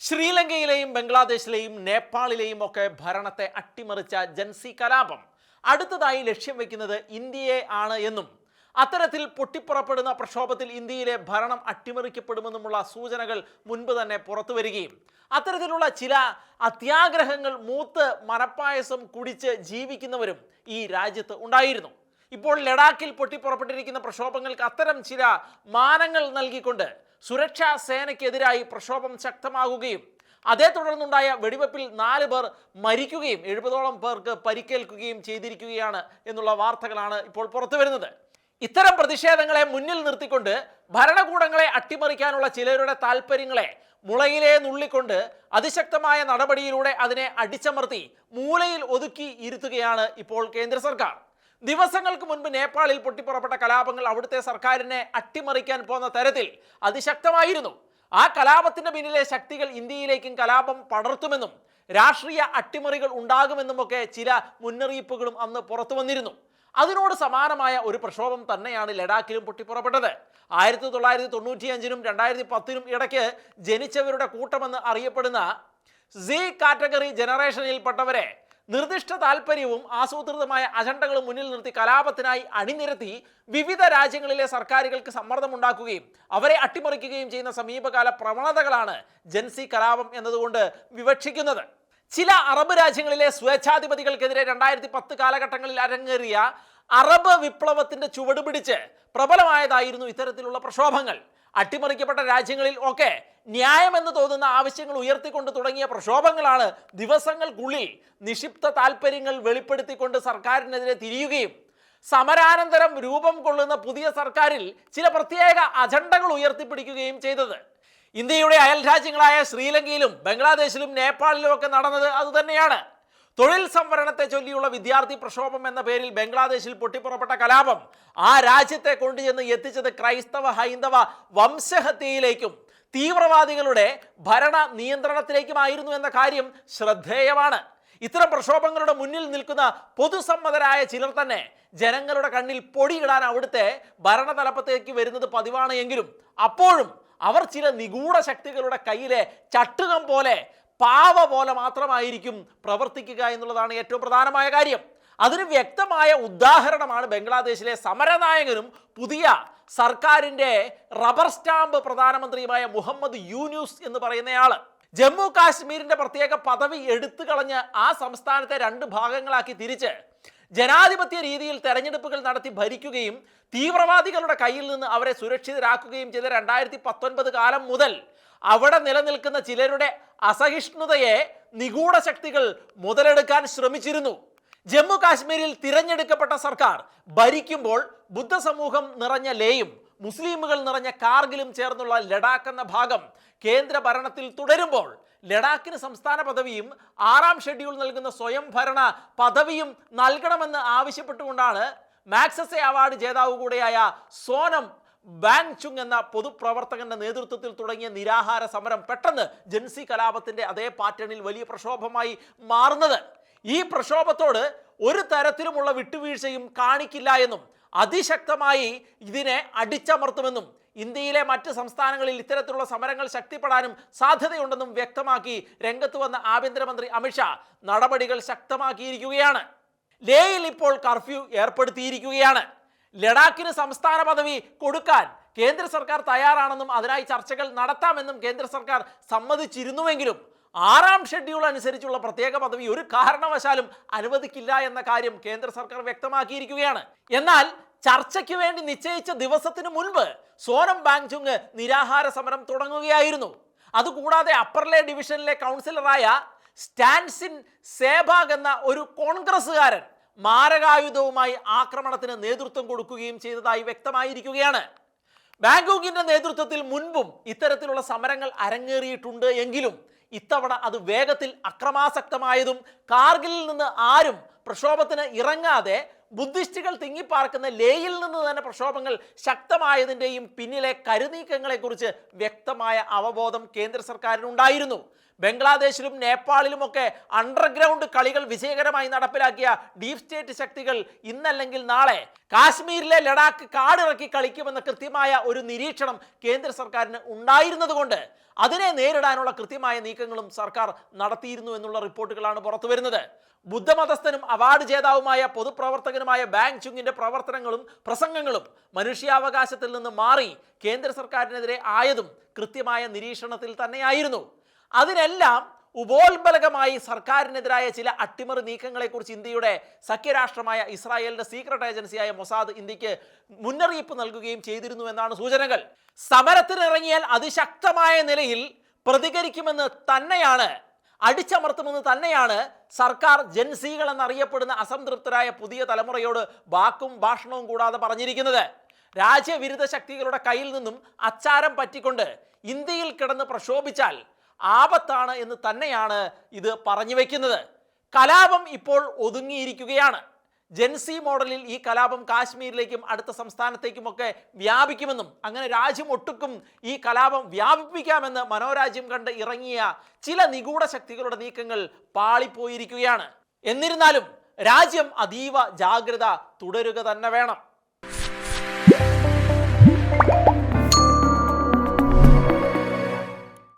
ശ്രീലങ്കയിലെയും ബംഗ്ലാദേശിലെയും നേപ്പാളിലെയും ഒക്കെ ഭരണത്തെ അട്ടിമറിച്ച ജൻസി കലാപം. അടുത്തതായി ലക്ഷ്യം വെക്കുന്നത് ഇന്ത്യയെ ആണ് എന്നും. അത്തരത്തിൽ പൊട്ടിപ്പുറപ്പെടുന്ന പ്രക്ഷോഭത്തിൽ ഇന്ത്യയിലെ ഭരണം അട്ടിമറിക്കപ്പെടുമെന്നുമുള്ള സൂചനകൾ മുൻപ് തന്നെ പുറത്തു വരികയും അത്തരത്തിലുള്ള ചില അത്യാഗ്രഹങ്ങൾ മൂത്ത് മനപ്പായസം കുടിച്ച് ജീവിക്കുന്നവരും ഈ രാജ്യത്ത് ഉണ്ടായിരുന്നു. ഇപ്പോൾ ലഡാക്കിൽ പൊട്ടിപ്പുറപ്പെട്ടിരിക്കുന്ന പ്രക്ഷോഭങ്ങൾക്ക് അത്തരം ചില മാനങ്ങൾ നൽകിക്കൊണ്ട് സുരക്ഷാ സേനയ്ക്കെതിരായി പ്രക്ഷോഭം ശക്തമാകുകയും അതേ തുടർന്നുണ്ടായ വെടിവെപ്പിൽ നാല് പേർ മരിക്കുകയും എഴുപതോളം പേർക്ക് പരിക്കേൽക്കുകയും ചെയ്തിരിക്കുകയാണ് എന്നുള്ള വാർത്തകളാണ് ഇപ്പോൾ പുറത്തു വരുന്നത്. ഇത്തരം പ്രതിഷേധങ്ങളെ മുന്നിൽ നിർത്തിക്കൊണ്ട് ഭരണകൂടങ്ങളെ അട്ടിമറിക്കാനുള്ള ചിലരുടെ താല്പര്യങ്ങളെ മുളയിലേ നുള്ളിക്കൊണ്ട് അതിശക്തമായ നടപടിയിലൂടെ അതിനെ അടിച്ചമർത്തി മൂലയിൽ ഒതുക്കി ഇരുത്തുകയാണ് ഇപ്പോൾ കേന്ദ്ര സർക്കാർ. ദിവസങ്ങൾക്ക് മുൻപ് നേപ്പാളിൽ പൊട്ടിപ്പുറപ്പെട്ട കലാപങ്ങൾ അവിടുത്തെ സർക്കാരിനെ അട്ടിമറിക്കാൻ പോന്ന തരത്തിൽ അതിശക്തമായിരുന്നു. ആ കലാപത്തിന്റെ പിന്നിലെ ശക്തികൾ ഇന്ത്യയിലേക്കും കലാപം പടർത്തുമെന്നും രാഷ്ട്രീയ അട്ടിമറികൾ ഉണ്ടാകുമെന്നുമൊക്കെ ചില മുന്നറിയിപ്പുകളും അന്ന് പുറത്തു വന്നിരുന്നു. അതിനോട് സമാനമായ ഒരു പ്രക്ഷോഭം തന്നെയാണ് ലഡാക്കിലും പൊട്ടിപ്പുറപ്പെട്ടത്. ആയിരത്തി തൊള്ളായിരത്തി തൊണ്ണൂറ്റിയഞ്ചിനും രണ്ടായിരത്തി പത്തിനും ഇടയ്ക്ക് ജനിച്ചവരുടെ കൂട്ടമെന്ന് അറിയപ്പെടുന്ന സി കാറ്റഗറി ജനറേഷനിൽപ്പെട്ടവരെ നിർദ്ദിഷ്ട താല്പര്യവും ആസൂത്രിതമായ അജണ്ടകളും മുന്നിൽ നിർത്തി കലാപത്തിനായി അണിനിരത്തി വിവിധ രാജ്യങ്ങളിലെ സർക്കാരുകൾക്ക് സമ്മർദ്ദമുണ്ടാക്കുകയും അവരെ അട്ടിമറിക്കുകയും ചെയ്യുന്ന സമീപകാല പ്രവണതകളാണ് ജൻസി കലാപം എന്നതുകൊണ്ട് വിവക്ഷിക്കുന്നത്. ചില അറബ് രാജ്യങ്ങളിലെ സ്വേച്ഛാധിപതികൾക്കെതിരെ രണ്ടായിരത്തി പത്ത് കാലഘട്ടങ്ങളിൽ അരങ്ങേറിയ അറബ് വിപ്ലവത്തിന്റെ ചുവട് പിടിച്ച് പ്രബലമായതായിരുന്നു ഇത്തരത്തിലുള്ള പ്രക്ഷോഭങ്ങൾ. അട്ടിമറിക്കപ്പെട്ട രാജ്യങ്ങളിൽ ഒക്കെ ന്യായമെന്ന് തോന്നുന്ന ആവശ്യങ്ങൾ ഉയർത്തിക്കൊണ്ട് തുടങ്ങിയ പ്രക്ഷോഭങ്ങളാണ് ദിവസങ്ങൾക്കുള്ളിൽ നിക്ഷിപ്ത താല്പര്യങ്ങൾ വെളിപ്പെടുത്തിക്കൊണ്ട് സർക്കാരിനെതിരെ തിരിയുകയും സമരാനന്തരം രൂപം കൊള്ളുന്ന പുതിയ സർക്കാരിൽ ചില പ്രത്യേക അജണ്ടകൾ ഉയർത്തിപ്പിടിക്കുകയും ചെയ്തത്. ഇന്ത്യയുടെ അയൽ രാജ്യങ്ങളായ ശ്രീലങ്കയിലും ബംഗ്ലാദേശിലും നേപ്പാളിലും ഒക്കെ നടന്നത് അതുതന്നെയാണ്. തൊഴിൽ സംവരണത്തെ ചൊല്ലിയുള്ള വിദ്യാർത്ഥി പ്രക്ഷോഭം എന്ന പേരിൽ ബംഗ്ലാദേശിൽ പൊട്ടിപ്പുറപ്പെട്ട കലാപം. ആ രാജ്യത്തെ കൊണ്ടുചെന്ന് എത്തിച്ചത് ക്രൈസ്തവ ഹൈന്ദവ വംശഹത്യയിലേക്കും തീവ്രവാദികളുടെ ഭരണ നിയന്ത്രണത്തിലേക്കുമായിരുന്നു എന്ന കാര്യം ശ്രദ്ധേയമാണ്. ഇത്തരം പ്രക്ഷോഭങ്ങളുടെ മുന്നിൽ നിൽക്കുന്ന പൊതുസമ്മതരായ ചിലർ തന്നെ ജനങ്ങളുടെ കണ്ണിൽ പൊടിയിടാൻ അവിടുത്തെ ഭരണതലപ്പത്തേക്ക് വരുന്നത് പതിവാണ് എങ്കിലും അപ്പോഴും അവർ ചില നിഗൂഢ ശക്തികളുടെ കയ്യിലെ ചട്ടുകം പോലെ പാവ പോലെ മാത്രമായിരിക്കും പ്രവർത്തിക്കുക എന്നുള്ളതാണ് ഏറ്റവും പ്രധാനമായ കാര്യം. അതിന് വ്യക്തമായ ഉദാഹരണമാണ് ബംഗ്ലാദേശിലെ സമരനായകനും പുതിയ സർക്കാരിന്റെ റബ്ബർ സ്റ്റാമ്പ് പ്രധാനമന്ത്രിയുമായ മുഹമ്മദ് യൂനുസ് എന്ന് പറയുന്നയാൾ ജമ്മു കാശ്മീരിന്റെ പ്രത്യേക പദവി എടുത്തു കളഞ്ഞ് ആ സംസ്ഥാനത്തെ രണ്ട് ഭാഗങ്ങളാക്കി തിരിച്ച് ജനാധിപത്യ രീതിയിൽ തെരഞ്ഞെടുപ്പുകൾ നടത്തി ഭരിക്കുകയും തീവ്രവാദികളുടെ കയ്യിൽ നിന്ന് അവരെ സുരക്ഷിതരാക്കുകയും ചെയ്ത രണ്ടായിരത്തി പത്തൊൻപത് കാലം മുതൽ അവിടെ നിലനിൽക്കുന്ന ചിലരുടെ അസഹിഷ്ണുതയെ നിഗൂഢ ശക്തികൾ മുതലെടുക്കാൻ ശ്രമിച്ചിരുന്നു. ജമ്മു കാശ്മീരിൽ തിരഞ്ഞെടുക്കപ്പെട്ട സർക്കാർ ഭരിക്കുമ്പോൾ ബുദ്ധ സമൂഹം നിറഞ്ഞ ലേയും മുസ്ലിമുകൾ നിറഞ്ഞ കാർഗിലും ചേർന്നുള്ള ലഡാക്ക് എന്ന ഭാഗം കേന്ദ്ര ഭരണത്തിൽ തുടരുമ്പോൾ ലഡാക്കിന് സംസ്ഥാന പദവിയും ആറാം ഷെഡ്യൂൾ നൽകുന്ന സ്വയംഭരണ പദവിയും നൽകണമെന്ന് ആവശ്യപ്പെട്ടുകൊണ്ടാണ് മാക്സസെ അവാർഡ് ജേതാവ് കൂടെയായ സോനം ബാങ് ചുങ് എന്ന പൊതുപ്രവർത്തകന്റെ നേതൃത്വത്തിൽ തുടങ്ങിയ നിരാഹാര സമരം പെട്ടെന്ന് ജൻസി കലാപത്തിന്റെ അതേ പാറ്റേണിൽ വലിയ പ്രക്ഷോഭമായി മാറുന്നത്. ഈ പ്രക്ഷോഭത്തോട് ഒരു തരത്തിലുമുള്ള വിട്ടുവീഴ്ചയും കാണിക്കില്ല എന്നും അതിശക്തമായി ഇതിനെ അടിച്ചമർത്തുമെന്നും ഇന്ത്യയിലെ മറ്റ് സംസ്ഥാനങ്ങളിൽ ഇത്തരത്തിലുള്ള സമരങ്ങൾ ശക്തിപ്പെടാനും സാധ്യതയുണ്ടെന്നും വ്യക്തമാക്കി രംഗത്ത് വന്ന ആഭ്യന്തരമന്ത്രി അമിത്ഷാ നടപടികൾ ശക്തമാക്കിയിരിക്കുകയാണ്. ലേയിൽ ഇപ്പോൾ കർഫ്യൂ ഏർപ്പെടുത്തിയിരിക്കുകയാണ്. ലഡാക്കിന് സംസ്ഥാന പദവി കൊടുക്കാൻ കേന്ദ്ര സർക്കാർ തയ്യാറാണെന്നും അതിനായി ചർച്ചകൾ നടത്താമെന്നും കേന്ദ്ര സർക്കാർ സമ്മതിച്ചിരുന്നുവെങ്കിലും ആറാം ഷെഡ്യൂൾ അനുസരിച്ചുള്ള പ്രത്യേക പദവി ഒരു കാരണവശാലും അനുവദിക്കില്ല എന്ന കാര്യം കേന്ദ്ര സർക്കാർ വ്യക്തമാക്കിയിരിക്കുകയാണ്. എന്നാൽ ചർച്ചയ്ക്ക് വേണ്ടി നിശ്ചയിച്ച ദിവസത്തിന് മുൻപ് സോനം ബാങ്ചുങ് നിരാഹാര സമരം തുടങ്ങുകയായിരുന്നു. അതുകൂടാതെ അപ്പർലെ ഡിവിഷനിലെ കൗൺസിലറായ സ്റ്റാൻസിൻ സേബാഗ് എന്ന ഒരു കോൺഗ്രസ്സുകാരൻ മാരകായുധവുമായി ആക്രമണത്തിന് നേതൃത്വം കൊടുക്കുകയും ചെയ്തതായി വ്യക്തമായിരിക്കുകയാണ്. ബാങ്കോക്കിന്റെ നേതൃത്വത്തിൽ മുൻപും ഇത്തരത്തിലുള്ള സമരങ്ങൾ അരങ്ങേറിയിട്ടുണ്ട് എങ്കിലും ഇത്തവണ അത് വേഗത്തിൽ അക്രമാസക്തമായതും കാർഗിലിൽ നിന്ന് ആരും പ്രക്ഷോഭത്തിന് ഇറങ്ങാതെ ബുദ്ധിസ്റ്റുകൾ തിങ്ങിപ്പാർക്കുന്ന ലേയിൽ നിന്ന് തന്നെ പ്രക്ഷോഭങ്ങൾ ശക്തമായതിന്റെയും പിന്നിലെ കരുനീക്കങ്ങളെക്കുറിച്ച് വ്യക്തമായ അവബോധം കേന്ദ്ര സർക്കാരിനുണ്ടായിരുന്നു. ബംഗ്ലാദേശിലും നേപ്പാളിലുമൊക്കെ അണ്ടർഗ്രൗണ്ട് കളികൾ വിജയകരമായി നടപ്പിലാക്കിയ ഡീപ് സ്റ്റേറ്റ് ശക്തികൾ ഇന്നല്ലെങ്കിൽ നാളെ കാശ്മീരിലെ ലഡാക്ക് കാടിറക്കി കളിക്കുമെന്ന കൃത്യമായ ഒരു നിരീക്ഷണം കേന്ദ്ര സർക്കാരിന് ഉണ്ടായിരുന്നതുകൊണ്ട് അതിനെ നേരിടാനുള്ള കൃത്യമായ നീക്കങ്ങളും സർക്കാർ നടത്തിയിരുന്നു എന്നുള്ള റിപ്പോർട്ടുകളാണ് പുറത്തു വരുന്നത്. ബുദ്ധമതസ്ഥനും അവാർഡ് ജേതാവുമായ പൊതുപ്രവർത്തകനുമായ ബാങ് ചുങ്ങിന്റെ പ്രവർത്തനങ്ങളും പ്രസംഗങ്ങളും മനുഷ്യാവകാശത്തിൽ നിന്ന് മാറി കേന്ദ്ര സർക്കാരിനെതിരെ ആയതും കൃത്യമായ നിരീക്ഷണത്തിൽ തന്നെയായിരുന്നു. അതിനെല്ലാം ഉപോത്ബലകമായി സർക്കാരിനെതിരായ ചില അട്ടിമറി നീക്കങ്ങളെക്കുറിച്ച് ഇന്ത്യയുടെ സഖ്യരാഷ്ട്രമായ ഇസ്രായേലിന്റെ സീക്രട്ട് ഏജൻസിയായ മൊസാദ് ഇന്ത്യയ്ക്ക് മുന്നറിയിപ്പ് നൽകുകയും ചെയ്തിരുന്നു എന്നാണ് സൂചനകൾ. സമരത്തിനിറങ്ങിയാൽ അതിശക്തമായ നിലയിൽ പ്രതികരിക്കുമെന്ന് തന്നെയാണ് അടിച്ചമർത്തുമെന്ന് തന്നെയാണ് സർക്കാർ ജൻസികൾ എന്നറിയപ്പെടുന്ന അസംതൃപ്തരായ പുതിയ തലമുറയോട് വാക്കും ഭാഷണവും കൂടാതെ പറഞ്ഞിരിക്കുന്നത്. രാജ്യവിരുദ്ധ ശക്തികളുടെ കയ്യിൽ നിന്നും അച്ചാരം പറ്റിക്കൊണ്ട് ഇന്ത്യയിൽ കിടന്ന് പ്രക്ഷോഭിച്ചാൽ ആപത്താണ് എന്ന് തന്നെയാണ് ഇത് പറഞ്ഞു വയ്ക്കുന്നത് കലാപം ഇപ്പോൾ ഒതുങ്ങിയിരിക്കുകയാണ്. ജെൻസി മോഡലിൽ ഈ കലാപം കാശ്മീരിലേക്കും അടുത്ത സംസ്ഥാനത്തേക്കുമൊക്കെ വ്യാപിക്കുമെന്നും അങ്ങനെ രാജ്യം ഒട്ടുക്കും ഈ കലാപം വ്യാപിപ്പിക്കാമെന്ന് മനോരാജ്യം കണ്ട് ഇറങ്ങിയ ചില നിഗൂഢ ശക്തികളുടെ നീക്കങ്ങൾ പാളിപ്പോയിരിക്കുകയാണ്. എന്നിരുന്നാലും രാജ്യം അതീവ ജാഗ്രത തുടരുക തന്നെ വേണം.